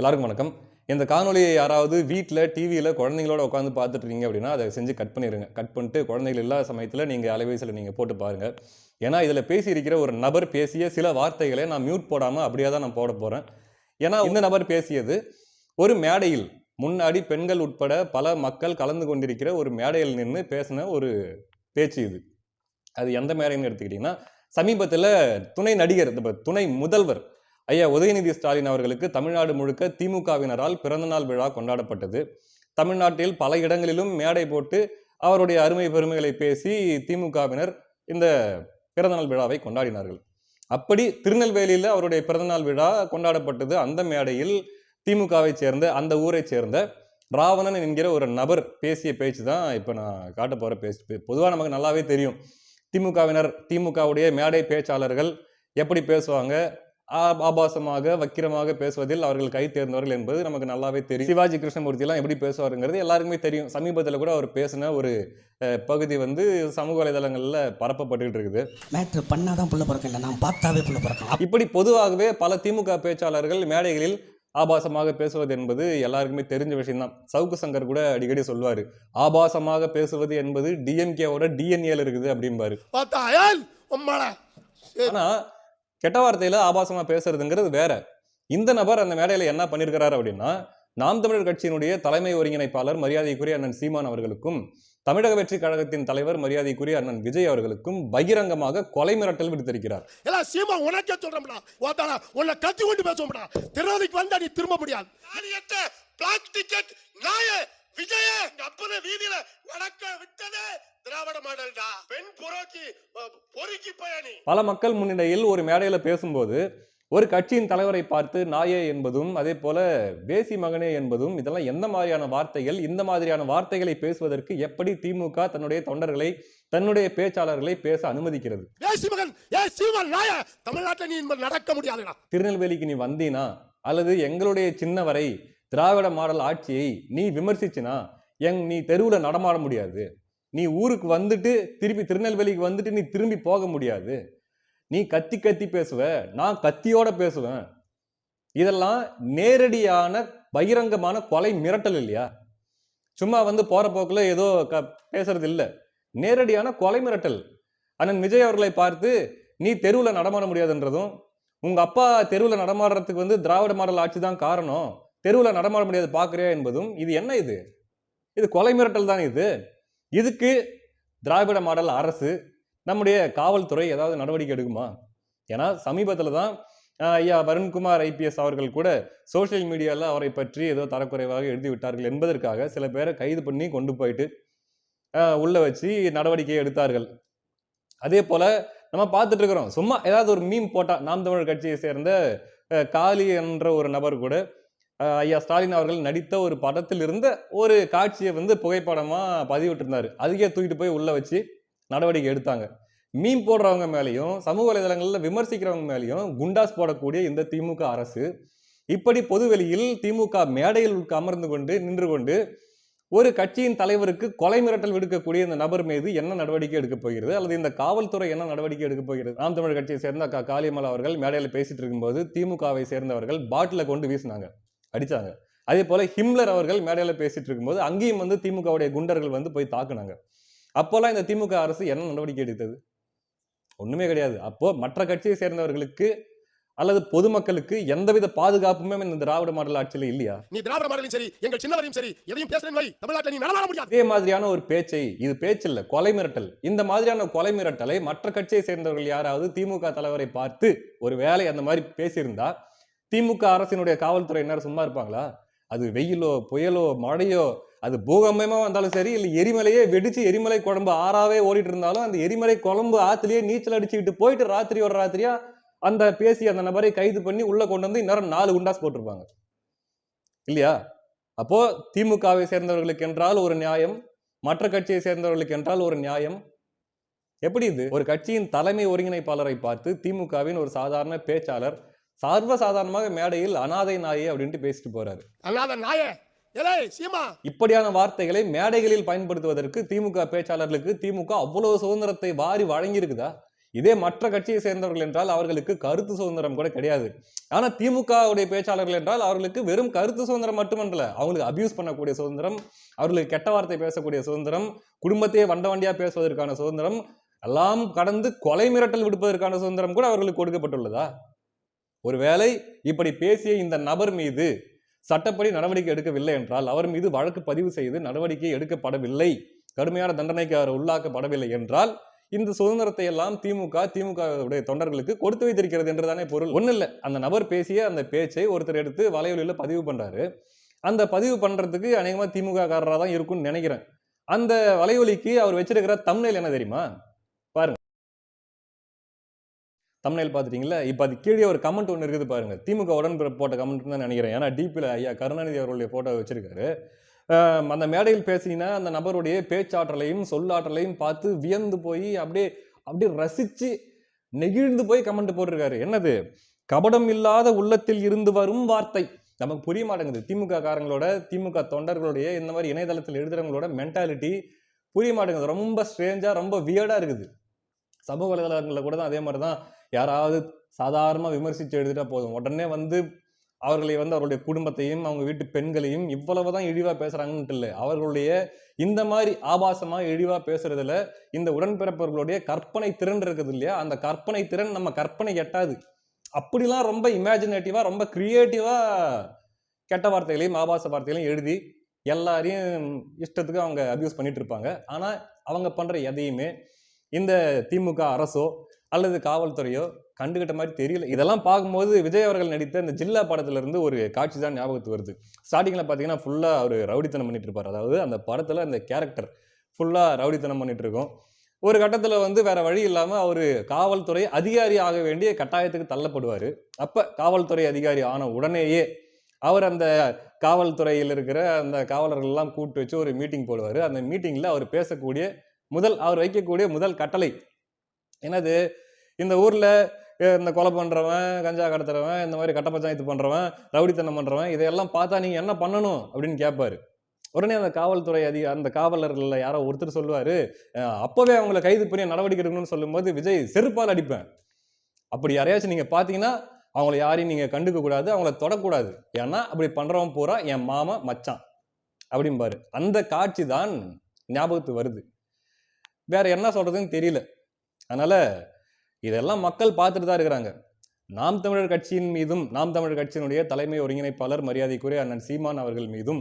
எல்லாருக்கும் வணக்கம். இந்த காணொலியை யாராவது வீட்டில் டிவியில் குழந்தைங்களோட உட்காந்து பார்த்துட்டு இருக்கீங்க அப்படின்னா அதை செஞ்சு கட் பண்ணிடுங்க கட் பண்ணிட்டு குழந்தைகள் இல்லாத சமயத்தில் நீங்கள் அலைவயசில் நீங்கள் போட்டு பாருங்கள் ஏன்னா இதில் பேசியிருக்கிற ஒரு நபர் பேசிய சில வார்த்தைகளை நான் மியூட் போடாமல் அப்படியே தான் நான் போட போகிறேன் ஏன்னா இந்த நபர் பேசியது ஒரு மேடையில் முன்னாடி பெண்கள் உட்பட பல மக்கள் கலந்து கொண்டிருக்கிற ஒரு மேடையில் நின்று பேசின ஒரு பேச்சு இது. அது எந்த மேடைன்னு எடுத்துக்கிட்டிங்கன்னா சமீபத்தில் துணை நடிகர் இந்த துணை முதல்வர் ஐயா உதயநிதி ஸ்டாலின் அவர்களுக்கு தமிழ்நாடு முழுக்க திமுகவினரால் பிறந்தநாள் விழா கொண்டாடப்பட்டது. தமிழ்நாட்டில் பல இடங்களிலும் மேடை போட்டு அவருடைய அருமை பெருமைகளை பேசி திமுகவினர் இந்த பிறந்தநாள் விழாவை கொண்டாடினார்கள். அப்படி திருநெல்வேலியில் அவருடைய பிறந்தநாள் விழா கொண்டாடப்பட்டது. அந்த மேடையில் திமுகவை சேர்ந்த அந்த ஊரை சேர்ந்த ராவணன் என்கிற ஒரு நபர் பேசிய பேச்சு தான் இப்போ நான் காட்ட போகிற பேச்சு. பொதுவாக நமக்கு நல்லாவே தெரியும். திமுகவினர் திமுகவுடைய மேடை பேச்சாளர்கள் எப்படி பேசுவாங்க ஆபாசமாக வக்கிரமாக பேசுவதில் அவர்கள் கை தேர்ந்தவர்கள் என்பது நமக்கு நல்லாவே தெரியும். சிவாஜி கிருஷ்ணமூர்த்தி எல்லாம் எப்படி பேசுவாருங்கிறது எல்லாருக்குமே தெரியும். சமீபத்தில் கூட அவர் பேசின ஒரு பகுதி வந்து சமூக வலைதளங்களில் பரப்பப்பட்டுக்கிட்டு இருக்குது. மேட்ரு பண்ணாதான் புள்ள பிறக்கும் இல்லை நான் பார்த்தாவே புள்ள பிறக்கும் இப்படி பொதுவாகவே பல திமுக பேச்சாளர்கள் மேடைகளில் ஆபாசமாக பேசுவது என்பது எல்லாருக்குமே தெரிஞ்ச விஷயம்தான். சவுக்கு சங்கர் கூட அடிக்கடி சொல்வாரு ஆபாசமாக பேசுவது என்பது டிஎம்கேவோட டிஎன்ஏல இருக்குது அப்படிம்பாரு. பார்த்தாயல் உம்மள ஆனா கெட்ட வார்த்தையில ஆபாசமா பேசுறதுங்கிறது வேற. இந்த நபர் அந்த மேடையில என்ன பண்ணியிருக்கிறாரு அப்படின்னா நாம் தமிழர் கட்சியினுடைய தலைமை ஒருங்கிணைப்பாளர் மரியாதைக்குரிய அண்ணன் சீமான் அவர்களுக்கும் தமிழக வெற்றி கழகத்தின் தலைவர் மரியாதைக்குரிய அண்ணன் விஜய் அவர்களுக்கும் பகிரங்கமாக கொலை மிரட்டல் விடுத்திருக்கிறார். எல்லாம் சீமா உனக்கே சொல்றோம்டா ஓத்தாடா உன்னை கத்தி கொண்டு பேசுவோம்டா. திருநெல்வேலிக்கு வந்தா நீ திரும்ப முடியாது. விஜய அப்பன வீதியில நடக்க விட்டதே திராவிட மாடல்டா. பெண் புரோக்கி பொறுக்கி பயணி. பல மக்கள் முன்னிலையில் ஒரு மேடையில பேசும்போது ஒரு கட்சியின் தலைவரை பார்த்து நாயே என்பதும் அதே போல பேசி மகனே என்பதும் இதெல்லாம் எந்த மாதிரியான வார்த்தைகள் இந்த மாதிரியான வார்த்தைகளை பேசுவதற்கு எப்படி திமுக தன்னுடைய தொண்டர்களை தன்னுடைய பேச்சாளர்களை பேச அனுமதிக்கிறது? திருநெல்வேலிக்கு நீ வந்தீனா அல்லது எங்களுடைய சின்னவரை திராவிட மாடல் ஆட்சியை நீ விமர்சிச்சினா எங் நீ தெருவில் நடமாட முடியாது. நீ ஊருக்கு வந்துட்டு திருப்பி திருநெல்வேலிக்கு வந்துட்டு நீ திரும்பி போக முடியாது. நீ கத்தி கத்தி பேசுவ நான் கத்தியோட பேசுவேன். இதெல்லாம் நேரடியான பகிரங்கமான கொலை மிரட்டல் இல்லையா? சும்மா வந்து போகிற போக்கில் ஏதோ க பேசுறது இல்லை. நேரடியான கொலை மிரட்டல். அண்ணன் விஜய் அவர்களை பார்த்து நீ தெருவில் நடமாட முடியாதுன்றதும் உங்கள் அப்பா தெருவில் நடமாடுறதுக்கு வந்து திராவிட மாடல் ஆட்சி தான் காரணம். தெருவில் நடமாட முடியாது பார்க்குறியா என்பதும் இது என்ன இது? இது கொலை மிரட்டல் தான் இது? இதுக்கு திராவிட மாடல் அரசு நம்முடைய காவல்துறை ஏதாவது நடவடிக்கை எடுக்குமா? ஏன்னா சமீபத்தில் தான் ஐயா வருண்குமார் ஐபிஎஸ் அவர்கள் கூட சோஷியல் மீடியாவில் அவரை பற்றி ஏதோ தரக்குறைவாக எழுதி விட்டார்கள் என்பதற்காக சில பேரை கைது பண்ணி கொண்டு போயிட்டு உள்ளே வச்சு நடவடிக்கை எடுத்தார்கள். அதே போல் நம்ம பார்த்துட்டு இருக்கிறோம். சும்மா ஏதாவது ஒரு மீம் போட்டால் நாம் தமிழர் கட்சியை சேர்ந்த காளி என்ற ஒரு நபர் கூட ஐயா ஸ்டாலின் அவர்கள் நடித்த ஒரு படத்தில் இருந்த ஒரு காட்சியை வந்து புகைப்படமாக பதிவிட்டிருந்தார். அதுக்கே தூக்கிட்டு போய் உள்ளே வச்சு நடவடிக்கை எடுத்தாங்க. மீன் போடுறவங்க மேலேயும் சமூக வலைதளங்களில் விமர்சிக்கிறவங்க மேலேயும் குண்டாஸ் போடக்கூடிய இந்த திமுக அரசு இப்படி பொதுவெளியில் திமுக மேடையில் உட்க- அமர்ந்து கொண்டு நின்று கொண்டு ஒரு கட்சியின் தலைவருக்கு கொலை மிரட்டல் விடுக்கக்கூடிய இந்த நபர் மீது என்ன நடவடிக்கை எடுக்க போகிறது? அல்லது இந்த காவல்துறை என்ன நடவடிக்கை எடுக்க போகிறது? நாம் தமிழர் கட்சியை சேர்ந்த அக்கா காளியம்மாள் அவர்கள் மேடையில் பேசிட்டு இருக்கும்போது திமுகவை சேர்ந்தவர்கள் பாட்டில கொண்டு வீசினாங்க. அடிச்சாங்க. அதே போல ஹிம்லர் அவர்கள் மேடையில் பேசிட்டு இருக்கும்போது அங்கேயும் வந்து திமுகவுடைய குண்டர்கள் வந்து போய் தாக்குனாங்க. அப்போல்லாம் இந்த திமுக அரசு என்ன நடவடிக்கை எடுத்தது? ஒண்ணுமே கிடையாது. அப்போ மற்ற கட்சியை சேர்ந்தவர்களுக்கு அல்லது பொதுமக்களுக்கு எந்தவித பாதுகாப்புமே இந்த திராவிட மாடல் ஆட்சியில இல்லையா? நீ திராவிட மாடலும் சரி எங்கள் சின்னவரையும் சரி எதையும் பேசுறேன் வை. தமிழ்நாட்டில் நீ நடமாட முடியாது. இதே மாதிரியான ஒரு பேச்சை இது பேச்சில்ல கொலை மிரட்டல். இந்த மாதிரியான கொலை மிரட்டலை மற்ற கட்சியை சேர்ந்தவர்கள் யாராவது திமுக தலைவரை பார்த்து ஒரு வேளை அந்த மாதிரி பேசியிருந்தா திமுக அரசினுடைய காவல்துறை நேரம் சும்மா இருப்பாங்களா? அது வெயிலோ புயலோ மழையோ அது பூகம்பமாக வந்தாலும் சரி இல்லை எரிமலையே வெடிச்சு எரிமலை குழம்பு ஆறாவே ஓடிட்டு இருந்தாலும் அந்த எரிமலை குழம்பு ஆத்துலயே நீச்சல் அடிச்சுக்கிட்டு போயிட்டு ராத்திரி ஒரு ராத்திரியா அந்த பேசி அந்த நபரை கைது பண்ணி உள்ள கொண்டு வந்து இன்னொரு நாலு குண்டாஸ் போட்டிருப்பாங்க. இல்லையா? அப்போ திமுகவை சேர்ந்தவர்களுக்கு என்றால் ஒரு நியாயம் மற்ற கட்சியை சேர்ந்தவர்களுக்கு என்றால் ஒரு நியாயம். எப்படி இது? ஒரு கட்சியின் தலைமை ஒருங்கிணைப்பாளரை பார்த்து திமுகவின் ஒரு சாதாரண பேச்சாளர் சர்வ சாதாரணமாக மேடையில் அனாதை நாயே அப்படின்ட்டு பேசிட்டு போறாரு. அல்லாத நாய! இப்படியான வார்த்தைகளை மேடைகளில் பயன்படுத்துவதற்கு திமுக பேச்சாளர்களுக்கு திமுக அவ்வளவு சுதந்திரத்தை வாரி வழங்கி இருக்குதா இதே மற்ற கட்சியை சேர்ந்தவர்கள் என்றால் அவர்களுக்கு கருத்து சுதந்திரம் கூட கிடையாது. ஆனா திமுகவுடைய பேச்சாளர்கள் என்றால் அவர்களுக்கு வெறும் கருத்து சுதந்திரம் மட்டுமன்றல அவங்களுக்கு அபியூஸ் பண்ணக்கூடிய சுதந்திரம் அவர்களுக்கு கெட்ட வார்த்தை பேசக்கூடிய சுதந்திரம் குடும்பத்தையே வண்ட வண்டியா பேசுவதற்கான சுதந்திரம் எல்லாம் கடந்து கொலை மிரட்டல் விடுப்பதற்கான சுதந்திரம் கூட அவர்களுக்கு கொடுக்கப்பட்டுள்ளதா? ஒருவேளை இப்படி பேசிய இந்த நபர் மீது சட்டப்படி நடவடிக்கை எடுக்கவில்லை என்றால் அவர் மீது வழக்கு பதிவு செய்து நடவடிக்கை எடுக்கப்படவில்லை. கடுமையான தண்டனைக்கு அவர் உள்ளாக்கப்படவில்லை என்றால் இந்த சுதந்திரத்தை எல்லாம் திமுக திமுக தொண்டர்களுக்கு கொடுத்து வைத்திருக்கிறது என்றுதானே பொருள். ஒன்றும் இல்லை. அந்த நபர் பேசிய அந்த பேச்சை ஒருத்தர் எடுத்து வலையொலியில் பதிவு பண்ணுறாரு அந்த பதிவு பண்ணுறதுக்கு அநேகமாக திமுக காரராக தான் இருக்கும்னு நினைக்கிறேன். அந்த வலையொலிக்கு அவர் வச்சிருக்கிற தமிழில் என்ன தெரியுமா? தமிழில் பார்த்துட்டீங்களா இப்போ அது கீழே ஒரு கமெண்ட் ஒன்று இருக்குது பாருங்க. திமுக உடன்பிறப்பு போட்ட கமெண்ட் தான் நினைக்கிறேன். ஏன்னா டிபியில் ஐயா கருணாநிதி அவர்களுடைய போட்டோ வச்சிருக்காரு. அந்த மேடையில் பேசினா அந்த நபருடைய பேச்சாற்றலையும் சொல்லாற்றலையும் பார்த்து வியந்து போய் அப்படியே அப்படியே ரசிச்சு நெகிழ்ந்து போய் கமெண்ட் போட்டிருக்காரு. என்னது? கபடம் இல்லாத உள்ளத்தில் இருந்து வரும் வார்த்தை. நமக்கு புரிய மாட்டேங்குது. திமுக காரங்களோட திமுக தொண்டர்களுடைய இந்த மாதிரி இணையதளத்தில் எழுதுறவங்களோட மென்டாலிட்டி புரிய மாட்டேங்குது. ரொம்ப ஸ்ட்ரேஞ்சாக ரொம்ப வியர்டாக இருக்குது. சமூக வலைதளங்களில் கூட தான் அதே மாதிரி தான் யாராவது சாதாரணமாக விமர்சித்து எழுதிட்டா போதும். உடனே வந்து அவர்களை வந்து அவருடைய குடும்பத்தையும் அவங்க வீட்டு பெண்களையும் இவ்வளவு தான் இழிவாக பேசுகிறாங்கன்ட்டு இல்லை. அவர்களுடைய இந்த மாதிரி ஆபாசமாக இழிவாக பேசுறதுல இந்த உடன்பிறப்பவர்களுடைய கற்பனை திறன் இருக்குது இல்லையா? அந்த கற்பனை திறன் நம்ம கற்பனை எட்டாது. அப்படிலாம் ரொம்ப இமேஜினேட்டிவாக ரொம்ப க்ரியேட்டிவாக கெட்ட வார்த்தைகளையும் ஆபாச வார்த்தைகளையும் எழுதி எல்லாரையும் இஷ்டத்துக்கு அவங்க அபியூஸ் பண்ணிட்டு இருப்பாங்க. ஆனால் அவங்க பண்ணுற எதையுமே இந்த திமுக அரசோ அல்லது காவல்துறையோ கண்டுகிட்ட மாதிரி தெரியல. இதெல்லாம் பார்க்கும்போது விஜய் அவர்கள் நடித்த இந்த ஜில்லா படத்துலேருந்து ஒரு காட்சி தான் ஞாபகத்துக்கு வருது. ஸ்டார்டிங்கில் பார்த்தீங்கன்னா ஃபுல்லாக அவர் ரவுடித்தனம் பண்ணிட்டு இருப்பார். அதாவது அந்த படத்தில் அந்த கேரக்டர் ஃபுல்லாக ரவுடித்தனம் பண்ணிட்டு இருக்கோம். ஒரு கட்டத்தில் வந்து வேற வழி இல்லாமல் அவர் காவல்துறை அதிகாரி ஆக வேண்டிய கட்டாயத்துக்கு தள்ளப்படுவார். அப்போ காவல்துறை அதிகாரி ஆன உடனேயே அவர் அந்த காவல்துறையில் இருக்கிற அந்த காவலர்கள்லாம் கூப்பிட்டு வச்சு ஒரு மீட்டிங் போடுவார். அந்த மீட்டிங்கில் அவர் பேசக்கூடிய முதல் அவர் வைக்கக்கூடிய முதல் கட்டளை. என்னது? இந்த ஊரில் இந்த கொலை பண்ணுறவன் கஞ்சா கடத்துறவன் இந்த மாதிரி கட்ட பஞ்சாயத்து பண்ணுறவன் ரவுடித்தனம் பண்ணுறவன் இதையெல்லாம் பார்த்தா நீங்கள் என்ன பண்ணணும்? அப்படின்னு கேட்பாரு. உடனே அந்த காவல்துறை அதிக அந்த காவலர்களில் யாரோ ஒருத்தர் சொல்லுவார் அப்போவே அவங்கள கைது பண்ணி நடவடிக்கை எடுக்கணும்னு சொல்லும்போது விஜய் செருப்பால் அடிப்பேன். அப்படி யாரையாச்சும் நீங்கள் பார்த்தீங்கன்னா அவங்கள யாரையும் நீங்கள் கண்டுக்க கூடாது அவங்கள தொடக்கூடாது. ஏன்னா அப்படி பண்ணுறவன் பூரா என் மாமா மச்சான் அப்படிம்பாரு. அந்த காட்சி தான் ஞாபகத்துக்கு வருது. வேற என்ன சொல்கிறதுன்னு தெரியல. அதனால் இதெல்லாம் மக்கள் பார்த்துட்டு தான் இருக்கிறாங்க. நாம் தமிழர் கட்சியின் மீதும் நாம் தமிழர் கட்சியினுடைய தலைமை ஒருங்கிணைப்பாளர் மரியாதைக்குரிய அண்ணன் சீமான் அவர்கள் மீதும்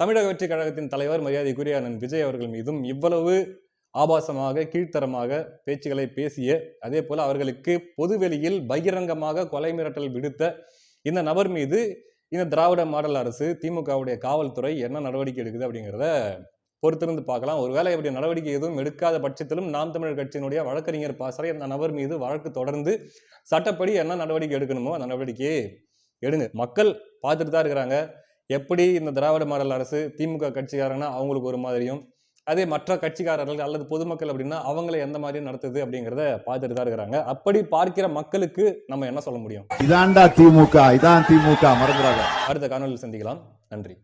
தமிழக வெற்றி கழகத்தின் தலைவர் மரியாதைக்குரிய அண்ணன் விஜய் அவர்கள் மீதும் இவ்வளவு ஆபாசமாக கீழ்த்தரமாக பேச்சுகளை பேசிய அதே போல் அவர்களுக்கு பொதுவெளியில் பகிரங்கமாக கொலை மிரட்டல் விடுத்த இந்த நபர் மீது இந்த திராவிட மாடல் அரசு திமுகவுடைய காவல்துறை என்ன நடவடிக்கை எடுக்குது அப்படிங்கிறத பொறுத்திருந்து பார்க்கலாம். ஒருவேளை இப்படி நடவடிக்கை எதுவும் எடுக்காத பட்சத்திலும் நாம் தமிழர் கட்சியினுடைய வழக்கறிஞர் பாசறை அந்த நபர் மீது வழக்கு தொடர்ந்து சட்டப்படி என்ன நடவடிக்கை எடுக்கணுமோ அந்த நடவடிக்கையை எடுங்க. மக்கள் பார்த்துட்டு தான் இருக்கிறாங்க. எப்படி இந்த திராவிட மாடல் அரசு திமுக கட்சிக்காரங்கன்னா அவங்களுக்கு ஒரு மாதிரியும் அதே மற்ற கட்சிக்காரர்கள் அல்லது பொதுமக்கள் அப்படின்னா அவங்கள எந்த மாதிரியும் நடத்துது அப்படிங்கிறத பார்த்துட்டு தான் இருக்கிறாங்க. அப்படி பார்க்கிற மக்களுக்கு நம்ம என்ன சொல்ல முடியும்? இதான்டா திமுக இதான் திமுக. மறந்துடாத. அடுத்த காணொலியில் சந்திக்கலாம். நன்றி.